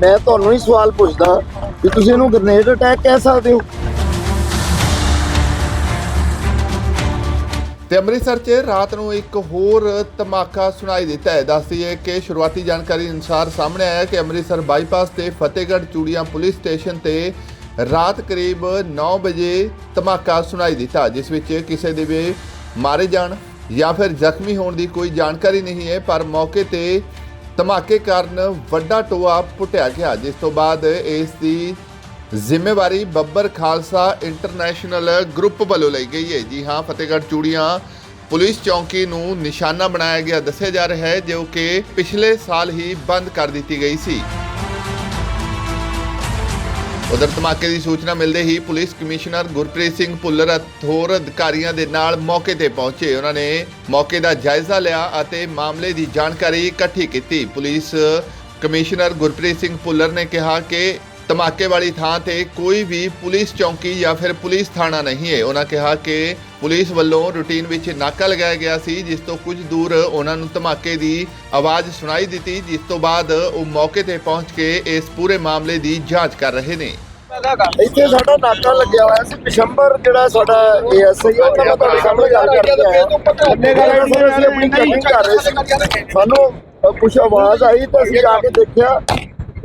ਮੈਂ ਤੁਹਾਨੂੰ ਹੀ ਸਵਾਲ ਪੁੱਛਦਾ ਕਿ ਤੁਸੀਂ ਇਹਨੂੰ ਗ੍ਰਨੇਡ ਅਟੈਕ ਕਹਿ ਸਕਦੇ ਹੋ? ਤੇ ਅੰਮ੍ਰਿਤਸਰ 'ਚ ਰਾਤ ਨੂੰ ਇੱਕ ਹੋਰ ਧਮਾਕਾ ਸੁਣਾਈ ਦਿੱਤਾ ਹੈ। ਦੱਸਦੀ ਹੈ ਕਿ ਸ਼ੁਰੂਆਤੀ ਜਾਣਕਾਰੀ ਅਨੁਸਾਰ ਸਾਹਮਣੇ ਆਇਆ ਕਿ ਅੰਮ੍ਰਿਤਸਰ ਬਾਈਪਾਸ ਤੇ ਫਤਿਹਗੜ੍ਹ ਚੂੜੀਆਂ ਪੁਲਿਸ ਸਟੇਸ਼ਨ ਤੇ ਰਾਤ ਕਰੀਬ 9 ਵਜੇ ਧਮਾਕਾ ਸੁਣਾਈ ਦਿੱਤਾ, ਜਿਸ ਵਿੱਚ ਕਿਸੇ ਦੇ ਵੀ ਮਾਰੇ ਜਾਣ ਜਾਂ ਫਿਰ ਜ਼ਖਮੀ ਹੋਣ ਦੀ ਕੋਈ ਜਾਣਕਾਰੀ ਨਹੀਂ ਹੈ, ਪਰ ਮੌਕੇ ਤੇ ਧਮਾਕੇ ਕਾਰਨ ਵੱਡਾ ਟੋਆ ਪੁੱਟਿਆ ਗਿਆ, ਜਿਸ ਤੋਂ ਬਾਅਦ ਇਸ ਦੀ ਜ਼ਿੰਮੇਵਾਰੀ ਬੱਬਰ ਖਾਲਸਾ ਇੰਟਰਨੈਸ਼ਨਲ ਗਰੁੱਪ ਵੱਲੋਂ ਲਈ ਗਈ ਹੈ। ਜੀ ਹਾਂ, ਫਤਿਹਗੜ੍ਹ ਚੂੜੀਆਂ ਪੁਲਿਸ ਚੌਂਕੀ ਨੂੰ ਨਿਸ਼ਾਨਾ ਬਣਾਇਆ ਗਿਆ। ਦੱਸਿਆ ਜਾ ਰਿਹਾ ਹੈ ਜੋ ਕਿ ਪਿਛਲੇ ਸਾਲ ਹੀ ਬੰਦ ਕਰ ਦਿੱਤੀ ਗਈ ਸੀ। ਉਧਰ ਧਮਾਕੇ ਦੀ ਸੂਚਨਾ ਮਿਲਦੇ ਹੀ ਪੁਲਿਸ ਕਮਿਸ਼ਨਰ ਗੁਰਪ੍ਰੀਤ ਸਿੰਘ ਭੁੱਲਰ ਹੋਰ ਅਧਿਕਾਰੀਆਂ ਦੇ ਨਾਲ ਮੌਕੇ ਤੇ ਪਹੁੰਚੇ। ਉਹਨਾਂ ਨੇ ਮੌਕੇ ਦਾ ਜਾਇਜ਼ਾ ਲਿਆ ਅਤੇ ਮਾਮਲੇ ਦੀ ਜਾਣਕਾਰੀ ਇਕੱਠੀ ਕੀਤੀ। ਪੁਲਿਸ ਕਮਿਸ਼ਨਰ ਗੁਰਪ੍ਰੀਤ ਸਿੰਘ ਭੁੱਲਰ ਨੇ ਕਿਹਾ ਕਿ ਧਮਾਕੇ ਵਾਲੀ ਥਾਂ ਤੇ ਕੋਈ ਵੀ ਪੁਲਿਸ ਚੌਂਕੀ ਜਾਂ ਫਿਰ ਪੁਲਿਸ ਥਾਣਾ ਨਹੀਂ ਹੈ। ਉਹਨਾਂ ਕਿਹਾ ਕਿ ਪੁਲਿਸ ਵੱਲੋਂ ਰੂਟੀਨ ਵਿੱਚ ਨਾਕਾ ਲਗਾਇਆ ਗਿਆ ਸੀ ਜਿਸ ਤੋਂ ਕੁਝ ਦੂਰ ਉਹਨਾਂ ਨੂੰ ਧਮਾਕੇ ਦੀ ਆਵਾਜ਼ ਸੁਣਾਈ ਦਿੱਤੀ ਜਿਸ ਤੋਂ ਬਾਅਦ ਉਹ ਮੌਕੇ ਤੇ ਪਹੁੰਚ ਕੇ ਇਸ ਪੂਰੇ ਮਾਮਲੇ ਦੀ ਜਾਂਚ ਕਰ ਰਹੇ ਨੇ। ਇੱਥੇ ਸਾਡਾ ਨਾਕਾ ਲੱਗਿਆ ਹੋਇਆ ਸੀ। ਪਿਸ਼ੰਬਰ ਜਿਹੜਾ ਸਾਡਾ ਏਐਸਆਈ ਉਹ ਮੈਂ ਤੁਹਾਡੇ ਸਾਹਮਣੇ ਗੱਲ ਕਰਕੇ ਆਇਆ ਕਿੰਨੇ ਗੱਲ ਅਸੀਂ ਆਪਣੀ ਚੈਕਿੰਗ ਕਰ ਰਹੇ ਸੀ। ਸਾਨੂੰ ਕੁਛ ਆਵਾਜ਼ ਆਈ ਤਾਂ ਅਸੀਂ ਜਾ ਕੇ ਦੇਖਿਆ।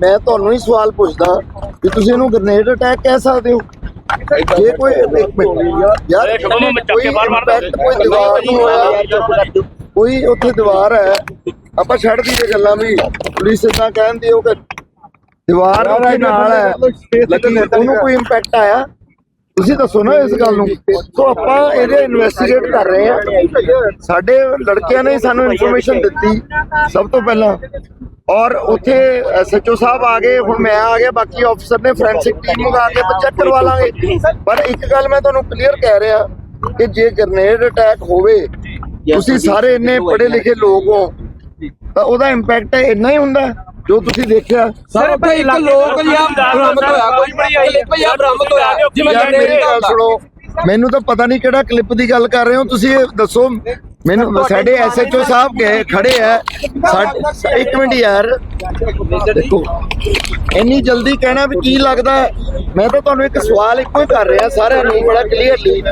ਮੈਂ ਤੁਹਾਨੂੰ ਹੀ ਸਵਾਲ ਪੁੱਛਦਾ ਕਿ ਤੁਸੀਂ ਇਹਨੂੰ ਗ੍ਰਨੇਡ ਅਟੈਕ ਕਹਿ ਸਕਦੇ ਹੋ? ਜੇ ਕੋਈ ਇੱਕ ਮਿੰਟ ਯਾਰ ਕੋਈ impact ਕੋਈ ਦੀਵਾਰ ਨੂੰ ਹੋਇਆ ਕੋਈ ਉੱਥੇ ਦੀਵਾਰ ਹੈ ਆਪਾਂ ਛੱਡ ਦਈਏ ਗੱਲਾਂ ਵੀ। ਪੁਲਿਸ ਇਦਾਂ ਕਹਿੰਦੀ ਉਹ ਕਿ ਦੀਵਾਰ ਉੱਥੇ ਨਾਲ ਹੈ। ਲੇਕਿਨ ਉਹਨੂੰ ਕੋਈ ਇੰਪੈਕਟ ਆਇਆ? ਤੁਸੀਂ ਦੱਸੋ ਨਾ ਇਸ ਗੱਲ ਨੂੰ। ਸੋ ਆਪਾਂ ਇਹਦੇ ਇਨਵੈਸਟੀਗੇਟ ਕਰ ਰਹੇ ਹਾਂ। ਸਾਡੇ ਲੜਕਿਆਂ ਨੇ ਸਾਨੂੰ ਇਨਫੋਰਮੇਸ਼ਨ ਦਿੱਤੀ ਸਭ ਤੋਂ ਪਹਿਲਾਂ। ਔਰ ਉੱਥੇ ਐਸਐਚਓ ਸਾਹਿਬ ਆ ਗਏ ਹੁਣ ਮੈਂ ਆ ਗਿਆ ਬਾਕੀ ਅਫਸਰ ਨੇ ਫੋਰੈਂਸਿਕ ਟੀਮ ਨੂੰ ਆ ਕੇ ਚੈੱਕ ਕਰਵਾ ਲਾਂਗੇ। ਪਰ ਇੱਕ ਗੱਲ ਮੈਂ ਤੁਹਾਨੂੰ ਕਲੀਅਰ ਕਹਿ ਰਿਹਾ ਕਿ ਜੇ ਗ੍ਰਨੇਡ ਅਟੈਕ ਹੋਵੇ ਤੁਸੀਂ ਸਾਰੇ ਇੰਨੇ ਪੜ੍ਹੇ ਲਿਖੇ ਲੋਕ ਹੋ ਤਾਂ ਉਹਦਾ ਇੰਪੈਕਟ ਇੰਨਾ ਹੀ ਹੁੰਦਾ ਜੋ ਤੁਸੀਂ ਦੇਖਿਆ। ਸਰ ਉੱਥੇ ਇੱਕ ਲੋਕ ਜਿਹਾ ਬਰਾਮਦ ਹੋਇਆ ਕੋਈ ਕਲਿੱਪ ਜਿਹਾ ਬਰਾਮਦ ਹੋਇਆ ਜਿਵੇਂ ਮੇਰੀ ਗੱਲ ਦਾ ਸੁਣੋ। ਮੈਨੂੰ ਤਾਂ ਪਤਾ ਨਹੀਂ ਕਿਹੜਾ ਕਲਿੱਪ ਦੀ ਗੱਲ ਕਰ ਰਹੇ ਹੋ ਤੁਸੀਂ ਇਹ ਦੱਸੋ। ਮੈਨੂੰ ਸਾਡੇ ਐਸਐਚਓ ਸਾਹਿਬ ਗਏ ਖੜੇ ਆ ਸਾਡੇ- ਇੱਕ ਮਿੰਟ ਯਾਰ ਦੇਖੋ ਇੰਨੀ ਜਲਦੀ ਕਹਿਣਾ ਵੀ ਕੀ ਲੱਗਦਾ? ਮੈਂ ਤਾਂ ਤੁਹਾਨੂੰ ਇੱਕ ਸਵਾਲ ਇੱਕੋ ਹੀ ਕਰ ਰਿਹਾ ਸਾਰਿਆਂ ਨੂੰ ਬੜਾ ਕਲੀਅਰਲੀ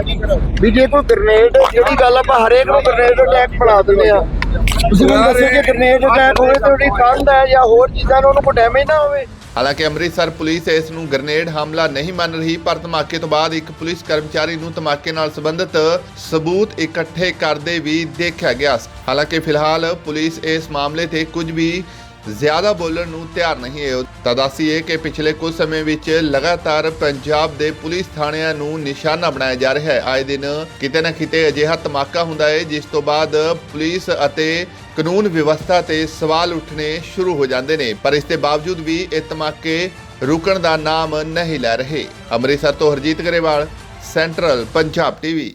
ਵੀ ਜੇ ਕੋਈ ਗ੍ਰਨੇਡ ਜਿਹੜੀ ਗੱਲ ਆਪਾਂ ਹਰੇਕ ਨੂੰ ਗ੍ਰਨੇਡ ਅਟੈਕ ਬਣਾ ਦਿੰਦੇ ਆ ਤੁਸੀਂ ਮੈਨੂੰ ਦੱਸੋ ਕਿ ਗ੍ਰਨੇਡ ਅਟੈਕ ਹੋਵੇ ਤਾਂ ਉਹਦੀ ਕੰਧ ਹੈ ਜਾਂ ਹੋਰ ਚੀਜ਼ਾਂ ਨੂੰ ਉਹਨੂੰ ਕੋਈ ਡੈਮੇਜ ਨਾ ਹੋਵੇ? ਹਾਲਾਂਕਿ ਅੰਮ੍ਰਿਤਸਰ ਪੁਲਿਸ ਇਸ ਨੂੰ ਗ੍ਰਨੇਡ ਹਮਲਾ ਨਹੀਂ ਮੰਨ ਰਹੀ ਪਰ ਧਮਾਕੇ ਤੋਂ ਬਾਅਦ ਇੱਕ ਪੁਲਿਸ ਕਰਮਚਾਰੀ ਨੂੰ ਧਮਾਕੇ ਨਾਲ ਸੰਬੰਧਿਤ ਸਬੂਤ ਇਕੱਠੇ ਕਰਦੇ ਵੀ ਦੇਖਿਆ ਗਿਆ। ਹਾਲਾਂਕਿ ਫਿਲਹਾਲ ਪੁਲਿਸ ਇਸ ਮਾਮਲੇ ਤੇ ਕੁਝ ਵੀ ਜ਼ਿਆਦਾ ਬੋਲਣ ਨੂੰ ਤਿਆਰ ਨਹੀਂ ਹੈ। ਤਾਂ ਦੱਸੀਏ ਕਿ ਪਿਛਲੇ ਕੁਝ ਸਮੇਂ ਵਿੱਚ ਲਗਾਤਾਰ ਪੰਜਾਬ ਦੇ ਪੁਲਿਸ ਥਾਣਿਆਂ ਨੂੰ ਨਿਸ਼ਾਨਾ ਬਣਾਇਆ ਜਾ ਰਿਹਾ ਹੈ। ਆਏ ਦਿਨ ਕਿਤੇ ਨਾ ਕਿਤੇ ਅਜਿਹਾ ਧਮਾਕਾ ਹੁੰਦਾ ਹੈ, ਜਿਸ ਤੋਂ ਬਾਅਦ ਪੁਲਿਸ ਅਤੇ ਕਾਨੂੰਨ ਵਿਵਸਥਾ ਤੇ ਸਵਾਲ ਉੱਠਣੇ ਸ਼ੁਰੂ ਹੋ ਜਾਂਦੇ ਨੇ। ਪਰ ਇਸ ਦੇ ਬਾਵਜੂਦ ਵੀ ਇਹ ਧਮਾਕੇ ਰੁਕਣ ਦਾ ਨਾਮ ਨਹੀਂ ਲੈ ਰਹੇ। ਅੰਮ੍ਰਿਤਸਰ ਤੋਂ ਹਰਜੀਤ ਗਰੇਵਾਲ, ਸੈਂਟਰਲ ਪੰਜਾਬ ਟੀਵੀ।